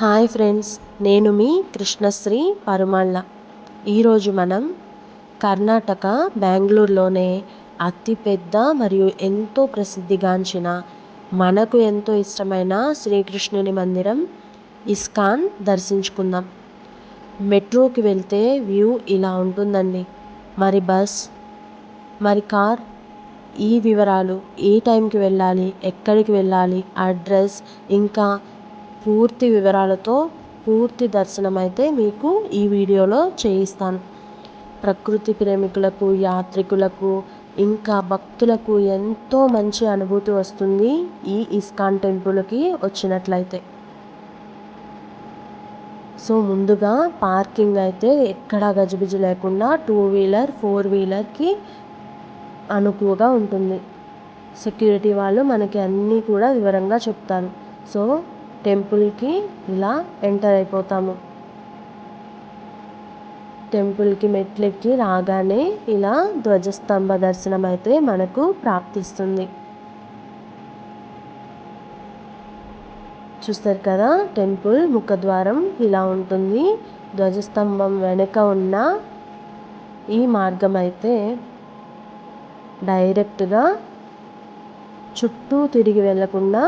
Hi friends నేను మీ కృష్ణశ్రీ పరుమళ్ళ. ఈరోజు మనం కర్ణాటక బెంగళూరులోనే అతిపెద్ద మరియు ఎంతో ప్రసిద్ధిగాంచిన మనకు ఎంతో ఇష్టమైన శ్రీకృష్ణుని మందిరం ఇస్కాన్ దర్శించుకుందాం. మెట్రోకి వెళ్తే వ్యూ ఇలా ఉంటుందండి. మరి బస్ మరి కార్ ఈ వివరాలు ఏ టైంకి వెళ్ళాలి ఎక్కడికి వెళ్ళాలి అడ్రస్ ఇంకా పూర్తి వివరాలతో పూర్తి దర్శనం అయితే మీకు ఈ వీడియోలో చేయిస్తాను. ప్రకృతి ప్రేమికులకు యాత్రికులకు ఇంకా భక్తులకు ఎంతో మంచి అనుభూతి వస్తుంది ఈ ఇస్కాన్ టెంపుల్కి వచ్చినట్లయితే. సో ముందుగా పార్కింగ్ అయితే ఎక్కడా గజిబిజి లేకుండా టూ వీలర్ ఫోర్ వీలర్కి అనుకువగా ఉంటుంది. సెక్యూరిటీ వాళ్ళు మనకి అన్నీ కూడా వివరంగా చెప్తారు. సో టెంపుల్కి ఇలా ఎంటర్ అయిపోతాము. టెంపుల్కి మెట్లెక్కి రాగానే ఇలా ధ్వజస్తంభ దర్శనం అయితే మనకు ప్రాప్తిస్తుంది. చూస్తారు కదా టెంపుల్ ముఖద్వారం ఇలా ఉంటుంది. ధ్వజస్తంభం వెనుక ఉన్న ఈ మార్గం అయితే డైరెక్ట్గా చుట్టూ తిరిగి వెళ్ళకుండా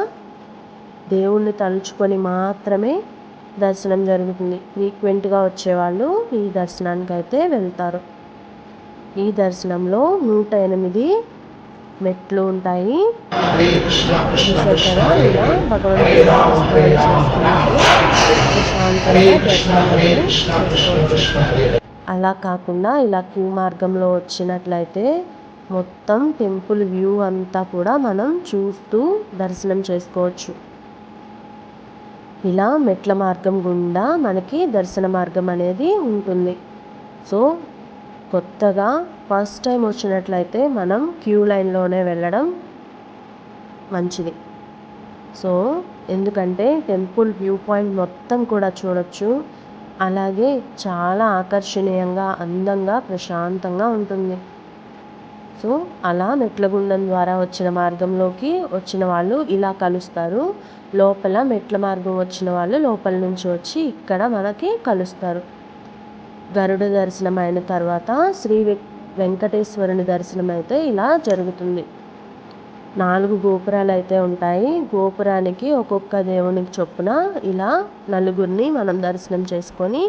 దేవుణ్ణి తలుచుకొని మాత్రమే దర్శనం జరుగుతుంది. ఫ్రీక్వెంట్గా వచ్చేవాళ్ళు ఈ దర్శనానికి అయితే వెళ్తారు. ఈ దర్శనంలో నూట ఎనిమిది మెట్లు ఉంటాయి. అలా కాకుండా ఇలా క్యూ మార్గంలో వచ్చినట్లయితే మొత్తం టెంపుల్ వ్యూ అంతా కూడా మనం చూస్తూ దర్శనం చేసుకోవచ్చు. ఇలా మెట్ల మార్గం గుండా మనకి దర్శన మార్గం అనేది ఉంటుంది. సో కొత్తగా ఫస్ట్ టైం వచ్చినట్లయితే మనం క్యూ లైన్లోనే వెళ్ళడం మంచిది. సో ఎందుకంటే టెంపుల్ వ్యూ పాయింట్ మొత్తం కూడా చూడొచ్చు. అలాగే చాలా ఆకర్షణీయంగా అందంగా ప్రశాంతంగా ఉంటుంది. సో అలా మెట్లగుండం ద్వారా వచ్చిన మార్గంలోకి వచ్చిన వాళ్ళు ఇలా కలుస్తారు. లోపల మెట్ల మార్గం వచ్చిన వాళ్ళు లోపల నుంచి వచ్చి ఇక్కడ మనకి కలుస్తారు. గరుడ దర్శనం అయిన తర్వాత శ్రీ వెంకటేశ్వరుని దర్శనం అయితే ఇలా జరుగుతుంది. నాలుగు గోపురాలు అయితే ఉంటాయి. గోపురానికి ఒక్కొక్క దేవునికి చొప్పున ఇలా నలుగురిని మనం దర్శనం చేసుకొని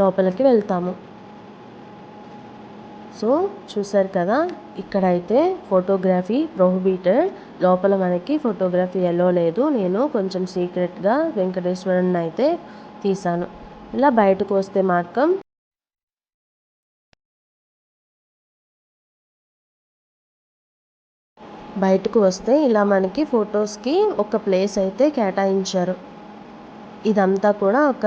లోపలికి వెళ్తాము. సో చూసారు కదా ఇక్కడైతే ఫోటోగ్రఫీ ప్రొహిబిటెడ్. లోపల మనకి ఫోటోగ్రఫీ ఎలో లేదు. నేను కొంచెం సీక్రెట్గా వెంకటేశ్వరుని అయితే తీశాను. ఇలా బయటకు వస్తే మాత్రం బయటకు వస్తే ఇలా మనకి ఫొటోస్కి ఒక ప్లేస్ అయితే కేటాయించారు. ఇదంతా కూడా ఒక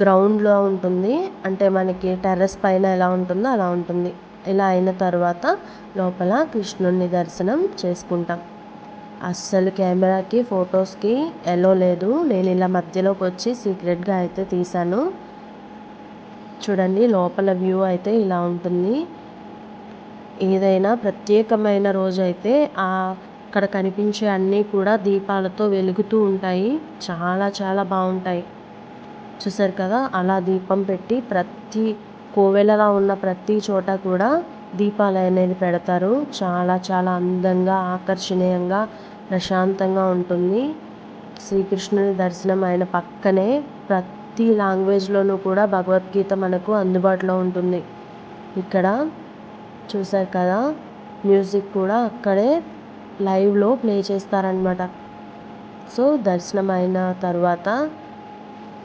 గ్రౌండ్లో ఉంటుంది. అంటే మనకి టెర్రస్ పైన ఎలా ఉంటుందో అలా ఉంటుంది. ఇలా అయిన తర్వాత లోపల కృష్ణుడిని దర్శనం చేసుకుంటాం. అస్సలు కెమెరాకి ఫొటోస్కి ఎలో లేదు. నేను ఇలా మధ్యలోకి వచ్చి సీక్రెట్గా అయితే తీశాను. చూడండి లోపల వ్యూ అయితే ఇలా ఉంటుంది. ఏదైనా ప్రత్యేకమైన రోజు అయితే అక్కడ కనిపించే అన్నీ కూడా దీపాలతో వెలుగుతూ ఉంటాయి. చాలా చాలా బాగుంటాయి. చూసారు కదా అలా దీపం పెట్టి ప్రతి కోవెలలా ఉన్న ప్రతి చోట కూడా దీపాలు అనేది పెడతారు. చాలా చాలా అందంగా ఆకర్షణీయంగా ప్రశాంతంగా ఉంటుంది. శ్రీకృష్ణుని దర్శనం అయిన పక్కనే ప్రతి లాంగ్వేజ్లోనూ కూడా భగవద్గీత మనకు అందుబాటులో ఉంటుంది. ఇక్కడ చూసారు కదా మ్యూజిక్ కూడా అక్కడే లైవ్లో ప్లే చేస్తారనమాట సో దర్శనం అయిన తర్వాత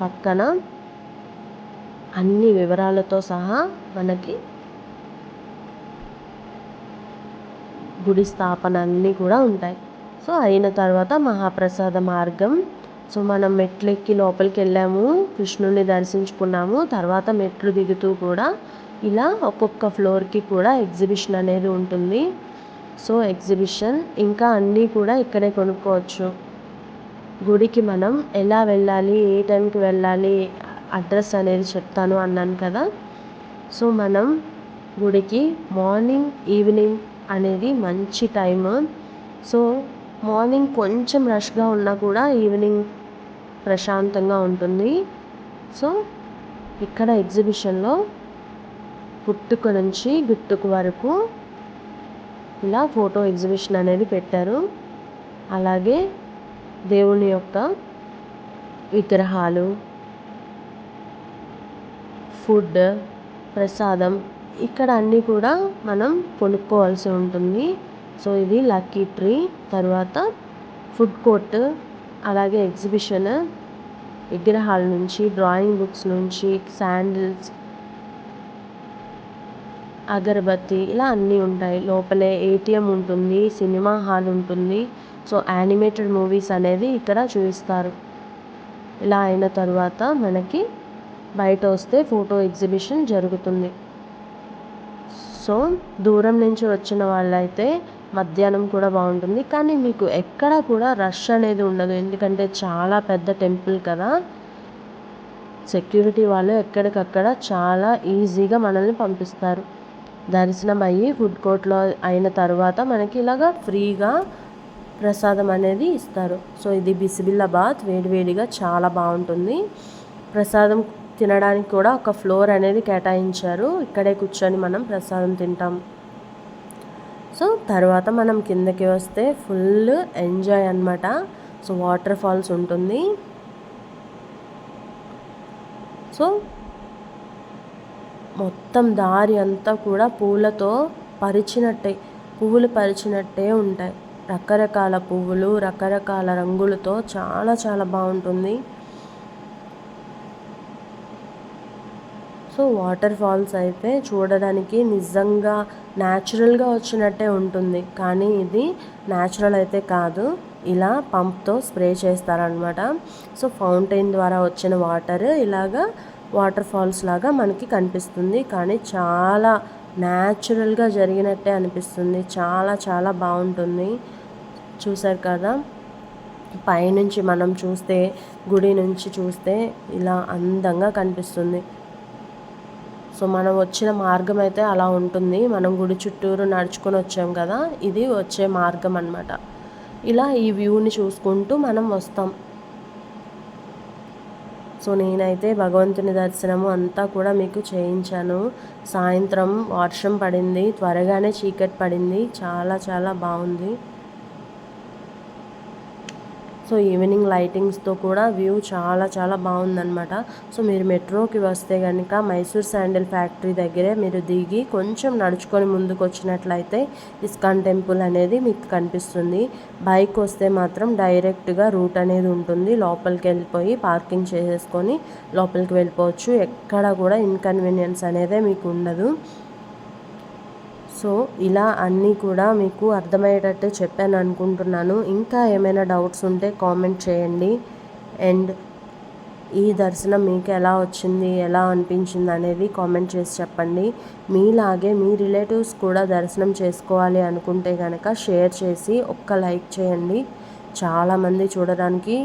పక్కన అన్ని వివరాలతో సహా మనకి గుడి స్థాపన అన్నీ కూడా ఉంటాయి. సో అయిన తర్వాత మహాప్రసాద మార్గం. సో మనం మెట్లు ఎక్కి లోపలికి వెళ్ళాము కృష్ణుని దర్శించుకున్నాము తర్వాత మెట్లు దిగుతూ కూడా ఇలా ఒక్కొక్క ఫ్లోర్కి కూడా ఎగ్జిబిషన్ అనేది ఉంటుంది. సో ఎగ్జిబిషన్ ఇంకా అన్నీ కూడా ఇక్కడే కొనుక్కోవచ్చు. గుడికి మనం ఎలా వెళ్ళాలి ఏ టైంకి వెళ్ళాలి అడ్రస్ అనేది చెప్తాను అన్నాను కదా. సో మనం గుడికి మార్నింగ్ ఈవినింగ్ అనేది మంచి టైము. సో మార్నింగ్ కొంచెం రష్గా ఉన్నా కూడా ఈవినింగ్ ప్రశాంతంగా ఉంటుంది. సో ఇక్కడ ఎగ్జిబిషన్లో పుట్టుక నుంచి గుట్టుకు వరకు ఇలా ఫోటో ఎగ్జిబిషన్ అనేది పెట్టారు. అలాగే దేవుని యొక్క విగ్రహాలు ఫుడ్ ప్రసాదం ఇక్కడ అన్నీ కూడా మనం కొనుక్కోవాల్సి ఉంటుంది. సో ఇది లక్కీ ట్రీ. తర్వాత ఫుడ్ కోర్ట్ అలాగే ఎగ్జిబిషన్ విగ్రహాల నుంచి డ్రాయింగ్ బుక్స్ నుంచి శాండిల్స్ అగరబత్తి ఇలా అన్నీ ఉంటాయి. లోపలే ఏటీఎం ఉంటుంది సినిమా హాల్ ఉంటుంది. సో యానిమేటెడ్ మూవీస్ అనేది ఇక్కడ చూపిస్తారు. ఇలా అయిన తర్వాత మనకి బయట వస్తే ఫోటో ఎగ్జిబిషన్ జరుగుతుంది. సో దూరం నుంచి వచ్చిన వాళ్ళైతే మధ్యాహ్నం కూడా బాగుంటుంది. కానీ మీకు ఎక్కడ కూడా రష్ అనేది ఉండదు. ఎందుకంటే చాలా పెద్ద టెంపుల్ కదా. సెక్యూరిటీ వాళ్ళు ఎక్కడికక్కడ చాలా ఈజీగా మనల్ని పంపిస్తారు. దర్శనం అయ్యి ఫుడ్ కోర్ట్లో అయిన తర్వాత మనకి ఇలాగా ఫ్రీగా ప్రసాదం అనేది ఇస్తారు. సో ఇది బిసిబిల్లాబాద్ వేడివేడిగా చాలా బాగుంటుంది. ప్రసాదం తినడానికి కూడా ఒక ఫ్లోర్ అనేది కేటాయించారు. ఇక్కడే కూర్చొని మనం ప్రసాదం తింటాం. సో తర్వాత మనం కిందకి వస్తే ఫుల్ ఎంజాయ్ అనమాట సో వాటర్ ఫాల్స్ ఉంటుంది. సో మొత్తం దారి అంతా కూడా పూలతో పరిచినట్టే పువ్వులు పరిచినట్టే ఉంటాయి. రకరకాల పువ్వులు రకరకాల రంగులతో చాలా చాలా బాగుంటుంది. సో వాటర్ ఫాల్స్ అయితే చూడడానికి నిజంగా న్యాచురల్గా వచ్చినట్టే ఉంటుంది. కానీ ఇది న్యాచురల్ అయితే కాదు. ఇలా పంప్తో స్ప్రే చేస్తారనమాట సో ఫౌంటైన్ ద్వారా వచ్చిన వాటర్ ఇలాగా వాటర్ ఫాల్స్ లాగా మనకి కనిపిస్తుంది. కానీ చాలా న్యాచురల్గా జరిగినట్టే అనిపిస్తుంది. చాలా చాలా బాగుంటుంది. చూసారు కదా? పైనుంచి మనం చూస్తే గుడి నుంచి చూస్తే ఇలా అందంగా కనిపిస్తుంది. సో మనం వచ్చిన మార్గం అయితే అలా ఉంటుంది. మనం గుడి చుట్టూరు నడుచుకొని వచ్చాం కదా? ఇది వచ్చే మార్గం అనమాట ఇలా ఈ వ్యూని చూసుకుంటూ మనం వస్తాం. సో నేనైతే భగవంతుని దర్శనము అంతా కూడా మీకు చేయించాను. సాయంత్రం వర్షం పడింది త్వరగానే చీకటి పడింది. చాలా చాలా బాగుంది. సో ఈవినింగ్ లైటింగ్స్తో కూడా వ్యూ చాలా చాలా బాగుందనమాట సో మీరు మెట్రోకి వస్తే కనుక మైసూర్ శాండిల్ ఫ్యాక్టరీ దగ్గరే మీరు దిగి కొంచెం నడుచుకొని ముందుకు వచ్చినట్లయితే ఇస్కాన్ టెంపుల్ అనేది మీకు కనిపిస్తుంది. బైక్ వస్తే మాత్రం డైరెక్ట్గా రూట్ అనేది ఉంటుంది. లోపలికి వెళ్ళిపోయి పార్కింగ్ చేసేసుకొని లోపలికి వెళ్ళిపోవచ్చు. ఎక్కడ కూడా ఇన్కన్వీనియన్స్ అనేది మీకు ఉండదు. సో ఇలా అన్నీ కూడా మీకు అర్థమయ్యేటట్టు చెప్పాను అనుకుంటున్నాను ఇంకా ఏమైనా డౌట్స్ ఉంటే కామెంట్ చేయండి. అండ్ ఈ దర్శనం మీకు ఎలా వచ్చింది ఎలా అనిపించింది అనేది కామెంట్ చేసి చెప్పండి. మీలాగే మీ రిలేటివ్స్ కూడా దర్శనం చేసుకోవాలి అనుకుంటే కనుక షేర్ చేసి ఒక్క లైక్ చేయండి. చాలామంది చూడడానికి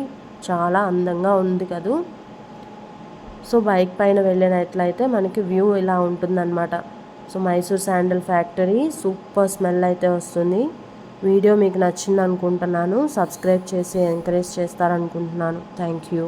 చాలా అందంగా ఉంది కదూ. సో బైక్ పైన వెళ్ళినట్లయితే మనకి వ్యూ ఇలా ఉంటుందన్నమాట. So Mysore sandal factory super smell అయితే వస్తుంది. వీడియో మీకు నచ్చింది అనుకుంటున్నాను సబ్స్క్రైబ్ చేసి ఎంకరేజ్ చేస్తారనుకుంటున్నాను. Thank you.